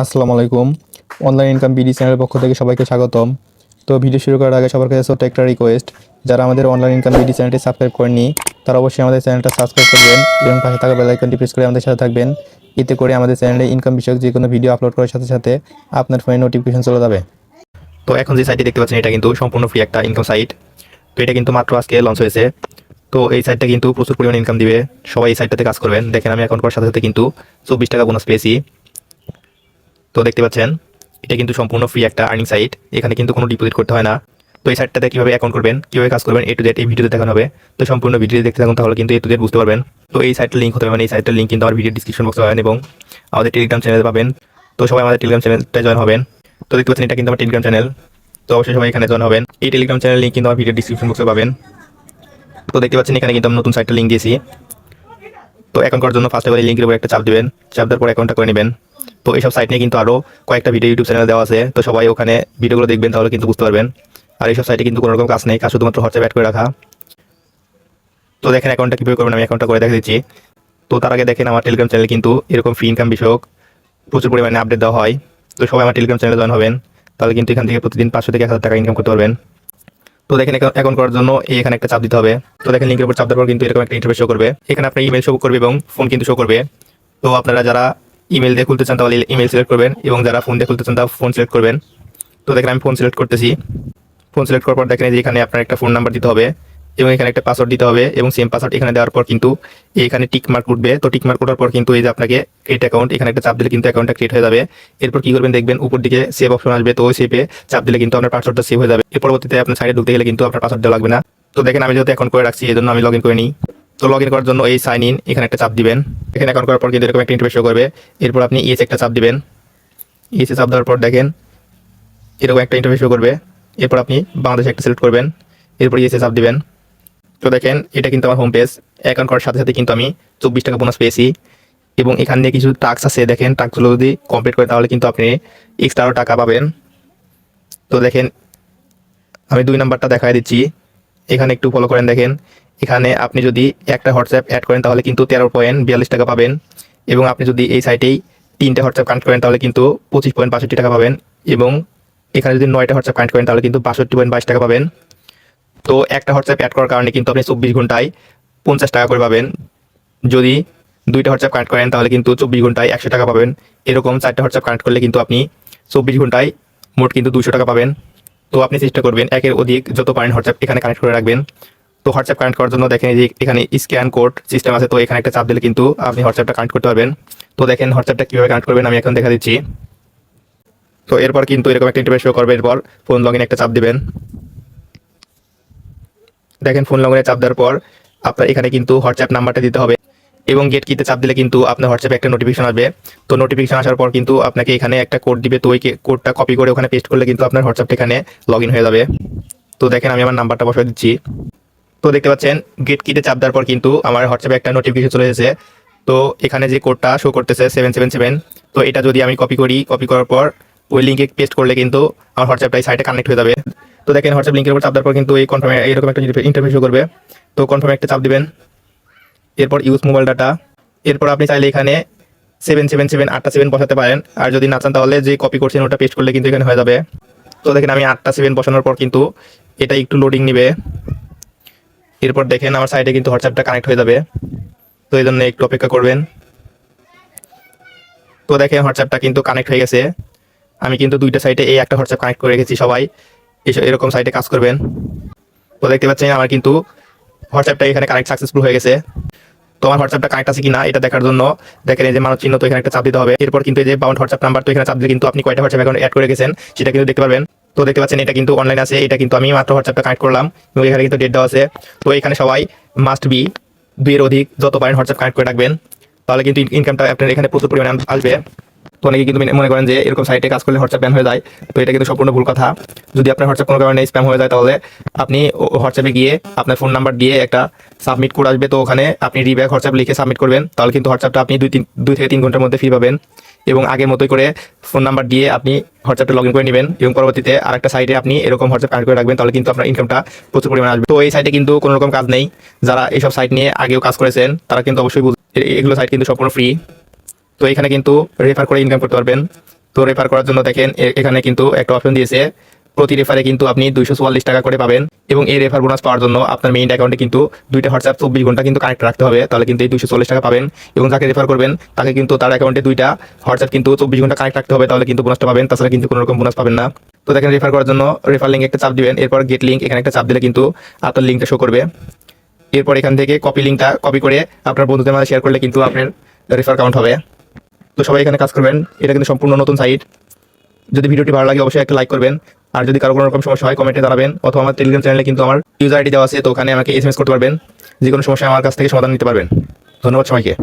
আসসালামু আলাইকুম। Online income BD চ্যানেলের পক্ষ থেকে সবাইকে স্বাগতম। তো ভিডিও শুরু করার আগে সবার কাছে ছোট্ট একটা রিকোয়েস্ট যারা আমাদের অনলাইন ইনকাম বিডি চ্যানেলটি সাবস্ক্রাইব করেননি, তারা অবশ্যই আমাদের চ্যানেলটা সাবস্ক্রাইব করবেন এবং পাশে থাকা বেল আইকনটি প্রেস করে আমাদের সাথে থাকবেন। এতে করে আমাদের চ্যানেলে ইনকাম বিষয়ক যে কোনো ভিডিও আপলোড করার সাথে সাথে আপনার ফোনে নোটিফিকেশন চলে যাবে। তো এখন যে সাইটটি দেখতে পাচ্ছেন, এটা কিন্তু সম্পূর্ণ ফ্রি একটা ইনকাম সাইট তো এটা কিন্তু মাত্র আজকে লঞ্চ হয়েছে। তো এই সাইটটা কিন্তু প্রচুর পরিমাণ ইনকাম দিবে। সবাই এই সাইটটাতে কাজ করবেন। দেখেন আমি এখন করার সাথে সাথে কিন্তু চব্বিশ টাকা বোনাস পেয়েছি। তো দেখতে পাচ্ছেন, এটা কিন্তু সম্পূর্ণ ফ্রি একটা আর্নিং সাইট এখানে কিন্তু কোনো ডিপোজিট করতে হয় না। তো এই সাইটটাতে কীভাবে অ্যাকাউন্ট করবেন, কীভাবে কাজ করবেন এ টু জেড এই ভিডিওতে দেখানো হবে। তো সম্পূর্ণ ভিডিও দেখতে থাকুন, তাহলে কিন্তু এ টু জেড বুঝতে পারবেন। তো এই সাইটের লিঙ্ক হতে পারেন এই সাইটের লিঙ্ক কিন্তু আমার ভিডিও ডিসক্রিপশন বক্সে পাবেন এবং আমাদের টেলিগ্রাম চ্যানেলে পাবেন। তো সবাই আমাদের টেলিগ্রাম চ্যানেলটা জয়েন হবেন। তো দেখতে পাচ্ছেন, এটা কিন্তু আমার টেলিগ্রাম চ্যানেল তো অবশ্যই সবাই এখানে জয়েন হবেন। এই টেলিগ্রাম চ্যানেল লিঙ্ক কিন্তু আমার ভিডিও ডিসক্রিপশন বক্সে পাবেন। তো দেখতে পাচ্ছেন, এখানে কিন্তু আমি নতুন সাইটের লিঙ্ক দিয়েছি। তো অ্যাকাউন্ট করার জন্য ফার্স্ট এই লিঙ্কের উপর একটা চাপ দেবেন। চাপ দেওয়ার পর অ্যাকাউন্টটা করে নেবেন। তো এইসব সাইট নিয়ে কিন্তু আরও কয়েকটা ভিডিও ইউটিউব চ্যানেল দেওয়া আছে। তো সবাই ওখানে ভিডিওগুলো দেখবেন, তাহলে কিন্তু বুঝতে পারবেন। আর এইসব সাইটে কিন্তু কোনো রকম কাজ নেই, কাজ শুধুমাত্র হোয়াটসঅ্যাপ অ্যাড করে রাখা। তো দেখেন অ্যাকাউন্টটা কীভাবে করবেন, আমি অ্যাকাউন্টটা করে দেখা দিচ্ছি। তো তার আগে দেখেন আমার টেলিগ্রাম চ্যানেল কিন্তু এরকম ফ্রি ইনকাম বিষয়ক প্রচুর পরিমাণে আপডেট দেওয়া হয়। তো সবাই আমার টেলিগ্রাম চ্যানেলে জয়েন হবেন, তাহলে কিন্তু এখান থেকে প্রতিদিন পাঁচশো থেকে এক হাজার টাকা ইনকাম করতে পারবেন। তো দেখেন অ্যাকাউন্ট করার জন্য এই এখানে একটা চাপ দিতে হবে। তো দেখেন লিঙ্কের উপর চাপ দেওয়ার পর কিন্তু এরকম একটা ইন্টারফেস শো করবে। এখানে আপনার ইমেল শো করবে এবং ফোন কিন্তু শো করবে। তো আপনারা যারা ইমেল দিয়ে খুলতে চান তাহলে ইমেল সিলেক্ট করবেন এবং যারা ফোন দিয়ে খুলতে চান তাহলে ফোন সিলেক্ট করবেন। তো দেখেন আমি ফোন সিলেক্ট করতেছি। ফোন সিলেক্ট করার পর দেখেন যে এখানে আপনার একটা ফোন নাম্বার দিতে হবে এবং এখানে একটা পাসওয়ার্ড দিতে হবে এবং সেম পাসওয়ার্ড এখানে দেওয়ার পর কিন্তু এখানে টিক মার্ক উঠবে। তো টিক মার্ক ওঠার পর কিন্তু এই যে আপনাকে ক্রিয়েট অ্যাকাউন্ট এখানে একটা চাপ দিলে কিন্তু অ্যাকাউন্টটা ক্রিয়েট হয়ে যাবে। এরপর কি করবেন দেখবেন উপর দিকে সেভ অপশন আসবে। তো ওই সেভে চাপ দিলে কিন্তু আপনার পাসওয়ার্ডটা সেভ হয়ে যাবে। এর পরবর্তীতে আপনার সাইডে ঢুকতে গেলে কিন্তু আপনার পাসওয়ার্ড দেওয়া লাগবে না। তো দেখেন আমি যেহেতু অ্যাকাউন্ট করে রাখছি এই জন্য আমি লগ ইন করে নিই। তো লগ ইন করার জন্য এই সাইন ইন এখানে একটা চাপ দিবেন। এখানে অ্যাকাউন্ট করার পর কিন্তু এরকম একটা ইন্টারফেস করবে। এরপর আপনি ইএস একটা চাপ দিবেন। ইএসএ চাপ দেওয়ার পর দেখেন, এরকম একটা ইন্টারফেস করবে। এরপর আপনি বাংলাদেশে একটা সিলেক্ট করবেন। এরপর ইএসএ চাপ দিবেন। তো দেখেন, এটা কিন্তু আমার হোম পেজ অ্যাকাউন্ট করার সাথে সাথে কিন্তু আমি চব্বিশ টাকা বোনাস পেয়েছি। এবং এখান দিয়ে কিছু টাস্ক আছে। দেখেন টাস্কগুলো যদি কমপ্লিট করে তাহলে কিন্তু আপনি এক্সট্রা আরও টাকা পাবেন। তো দেখেন, আমি দুই নাম্বারটা দেখাই দিচ্ছি। এখানে একটু ফলো করেন দেখেন। এখানে আপনি যদি একটা হোয়াটসঅ্যাপ অ্যাড করেন, তাহলে কিন্তু তেরো পয়েন্ট বিয়াল্লিশ টাকা পাবেন। এবং আপনি যদি এই সাইটেই তিনটে হোয়াটসঅ্যাপ কানেক্ট করেন, তাহলে কিন্তু পঁচিশ পয়েন্ট বাষট্টি টাকা পাবেন। এবং এখানে যদি নয়টা হোয়াটসঅ্যাপ কানেক্ট করেন, তাহলে কিন্তু বাষট্টি পয়েন্ট বাইশ টাকা পাবেন। তো একটা হোয়াটসঅ্যাপ অ্যাড করার কারণে কিন্তু আপনি চব্বিশ ঘন্টায় পঞ্চাশ টাকা করে পাবেন। যদি দুইটা হোয়াটসঅ্যাপ কানেক্ট করেন, তাহলে কিন্তু চব্বিশ ঘন্টায় একশো টাকা পাবেন। এরকম চারটা হোয়াটসঅ্যাপ কানেক্ট করলে কিন্তু আপনি চব্বিশ ঘন্টায় মোট কিন্তু দুশো টাকা পাবেন। তো আপনি চেষ্টা করবেন, একের অধিক যত পারেন হোয়াটসঅ্যাপ এখানে কানেক্ট করে রাখবেন। তো হোয়াটসঅ্যাপ কানেক্ট করার জন্য দেখেন যে এখানে স্ক্যান কোড সিস্টেম আছে, তো এখানে একটা চাপ দিলে কিন্তু আপনি হোয়াটসঅ্যাপটা কানেক্ট করতে পারবেন। তো দেখেন হোয়াটসঅ্যাপটা কীভাবে কানেক্ট করবেন আমি এখন দেখা দিচ্ছি। তো এরপর কিন্তু এরকম একটা ইন্টারভেস শো করবে, এরপর ফোন লগ একটা চাপ দিবেন। দেখেন ফোন লগইনে চাপ দেওয়ার পর আপনার এখানে কিন্তু হোয়াটসঅ্যাপ নাম্বারটা দিতে হবে এবং গেট কিতে চাপ দিলে কিন্তু আপনার হোয়াটসঅ্যাপে একটা নোটিফিকেশন আসবে। তো নোটিফিকেশন আসার পর কিন্তু আপনাকে এখানে একটা কোড দিবে, তো ওই কোডটা কপি করে ওখানে পেস্ট করলে কিন্তু আপনার হোয়াটসঅ্যাপটা এখানে লগ হয়ে যাবে। তো দেখেন আমি আমার নাম্বারটা বসে দিচ্ছি। তো দেখতে পাচ্ছেন গেট কিতে চাপ দেওয়ার পর কিন্তু আমার হোয়াটসঅ্যাপে একটা নোটিফিকেশন চলে এসেছে। তো এখানে যে কোডটা শো করতেছে সেভেন সেভেন সেভেন তো এটা যদি আমি কপি করি কপি করার পর ওই লিঙ্কে পেস্ট করলে কিন্তু আমার হোয়াটসঅ্যাপটা সাইটে কানেক্ট হয়ে যাবে। তো দেখেন হোয়াটসঅ্যাপ লিঙ্কের উপর চাপ দেওয়ার পর কিন্তু এই কনফার্মে এরকম একটা ইন্টারভিউ করবে। তো কনফার্মে একটা চাপ দিবেন। এরপর ইউজ মোবাইল ডাটা এরপর আপনি চাইলে এখানে সেভেন সেভেন সেভেন আটটা সেভেন বসাতে পারেন। আর যদি না চান তাহলে যে কপি করছেন ওটা পেস্ট করলে কিন্তু এখানে হয়ে যাবে। তো দেখেন আমি আটটা সেভেন বসানোর পর কিন্তু এটা একটু লোডিং নিবে। এরপর দেখেন আমার সাইডে কিন্তু হোয়াটসঅ্যাপটা কানেক্ট হয়ে যাবে। তো এই জন্য একটু অপেক্ষা করবেন। তো দেখেন হোয়াটসঅ্যাপটা কিন্তু কানেক্ট হয়ে গেছে। আমি কিন্তু দুইটা সাইটে এই একটা হোয়াটসঅ্যাপ কানেক্ট করে রেখেছি সবাই। এরকম সাইটে কাজ করবেন। তো দেখতে পাচ্ছেন আমার কিন্তু হোয়াটসঅ্যাপটা এখানে কানেক্ট সাকসেসফুল হয়ে গেছে। তো আমার হোয়াটসঅ্যাপটা কানেক্ট আছে কিনা এটা দেখার জন্য দেখেন এই যে মানব চিহ্ন তো এখানে একটা চাপ দিতে হবে। এরপর কিন্তু এই যে বাউন্ড হোয়াটসঅ্যাপ নাম্বার তো এখানে চাপ দিলে কিন্তু আপনি কয়টা হোয়াটসঅ্যাপ অ্যাকাউন্ট অ্যাড করে গেছেন সেটা কিন্তু দেখতে পারবেন। তো দেখতে পাচ্ছেন, এটা কিন্তু অনলাইন আছে, এটা কিন্তু আমি মাত্র হোয়াটসঅ্যাপটা কানেক্ট করলাম, এবং এখানে কিন্তু ডেট দেওয়া আছে। তো এখানে সবাই মাস্ট বি দুইয়ের অধিক যত পারেন হোয়াটসঅ্যাপ কানেক্ট করে রাখবেন। তাহলে কিন্তু ইনকামটা আপনার এখানে প্রচুর পরিমাণে আসবে। তো অনেকে কিন্তু মনে করেন যে এরকম সাইটে কাজ করলে হোয়াটসঅ্যাপ ব্যান হয়ে যায়। তো এটা কিন্তু সম্পূর্ণ ভুল কথা। যদি আপনার হোয়াটসঅ্যাপ কোনো কারণে স্প্যাম হয়ে যায়, তাহলে আপনি হোয়াটসঅ্যাপে গিয়ে আপনার ফোন নাম্বার দিয়ে একটা সাবমিট কোড আসবে। তো ওখানে আপনি রিব্যাক হোয়াটসঅ্যাপ লিখে সাবমিট করবেন। তাহলে কিন্তু হোয়াটসঅ্যাপটা আপনি দুই তিন দুই থেকে তিন ঘণ্টার মধ্যে ফ্রি পাবেন। এবং আগের মতোই করে ফোন নাম্বার দিয়ে আপনি হোয়াটসঅ্যাপটা লগ ইন করে নেবেন এবং পরবর্তীতে আর একটা সাইটে আপনি এরকম হোয়াটসঅ্যাপ কানেক্ট করে রাখবেন, তাহলে কিন্তু আপনার ইনকামটা প্রচুর পরিমাণে আসবে। তো এই সাইটে কিন্তু কোনো রকম কাজ নেই। যারা এইসব সাইট নিয়ে আগেও কাজ করেছেন, তারা কিন্তু অবশ্যই এগুলো সাইট কিন্তু সম্পূর্ণ ফ্রি তো এখানে কিন্তু রেফার করে ইনকাম করতে পারবেন। তো রেফার করার জন্য দেখেন এখানে কিন্তু একটা অপশন দিয়েছে প্রতি রেফারে কিন্তু আপনি দুইশো চুয়াল্লিশ টাকা করে পাবেন এবং এই রেফার বোনাস পাওয়ার জন্য আপনার মেইন অ্যাকাউন্টে কিন্তু দুইটা হোয়াটসঅ্যাপ চব্বিশ ঘণ্টা কিন্তু কানেক্ট রাখতে হবে। তাহলে কিন্তু এই দুইশো চল্লিশ টাকা পাবেন এবং যাকে রেফার করবেন, তাকে কিন্তু তার অ্যাকাউন্টে দুইটা হোয়াটসঅ্যাপ কিন্তু চব্বিশ ঘণ্টা কানেক্ট রাখতে হবে। তাহলে কিন্তু বোনাসটা পাবেন, তাছাড়া কিন্তু কোনো রকম বোনাস পাবেন না। তো দেখেন রেফার করার জন্য রেফার লিঙ্ক একটা চাপ দিবেন, এরপর গেট লিঙ্ক এখানে একটা চাপ দিলে কিন্তু আপনার লিঙ্কটা শো করবে। এরপর এখান থেকে কপি লিঙ্কটা কপি করে আপনার বন্ধুদের মাঝে শেয়ার করলে কিন্তু আপনার রেফার কাউন্ট হবে। তো সবাই এখানে কাজ করবেন, এটা কিন্তু সম্পূর্ণ নতুন সাইট যদি ভিডিওটি ভালো লাগে, অবশ্যই একটা লাইক করবেন। আর যদি কারও কোনো রকম সমস্যা হয় কমেন্টে জানাবেন অথবা আমার টেলিগ্রাম চ্যানেলে কিন্তু আমার ইউজার আইডি দেওয়া আছে, তো ওখানে আমাকে এস করতে পারবেন। যে কোনো সমস্যা আমার কাছ থেকে সমাধান নিতে পারবেন। ধন্যবাদ সবাইকে।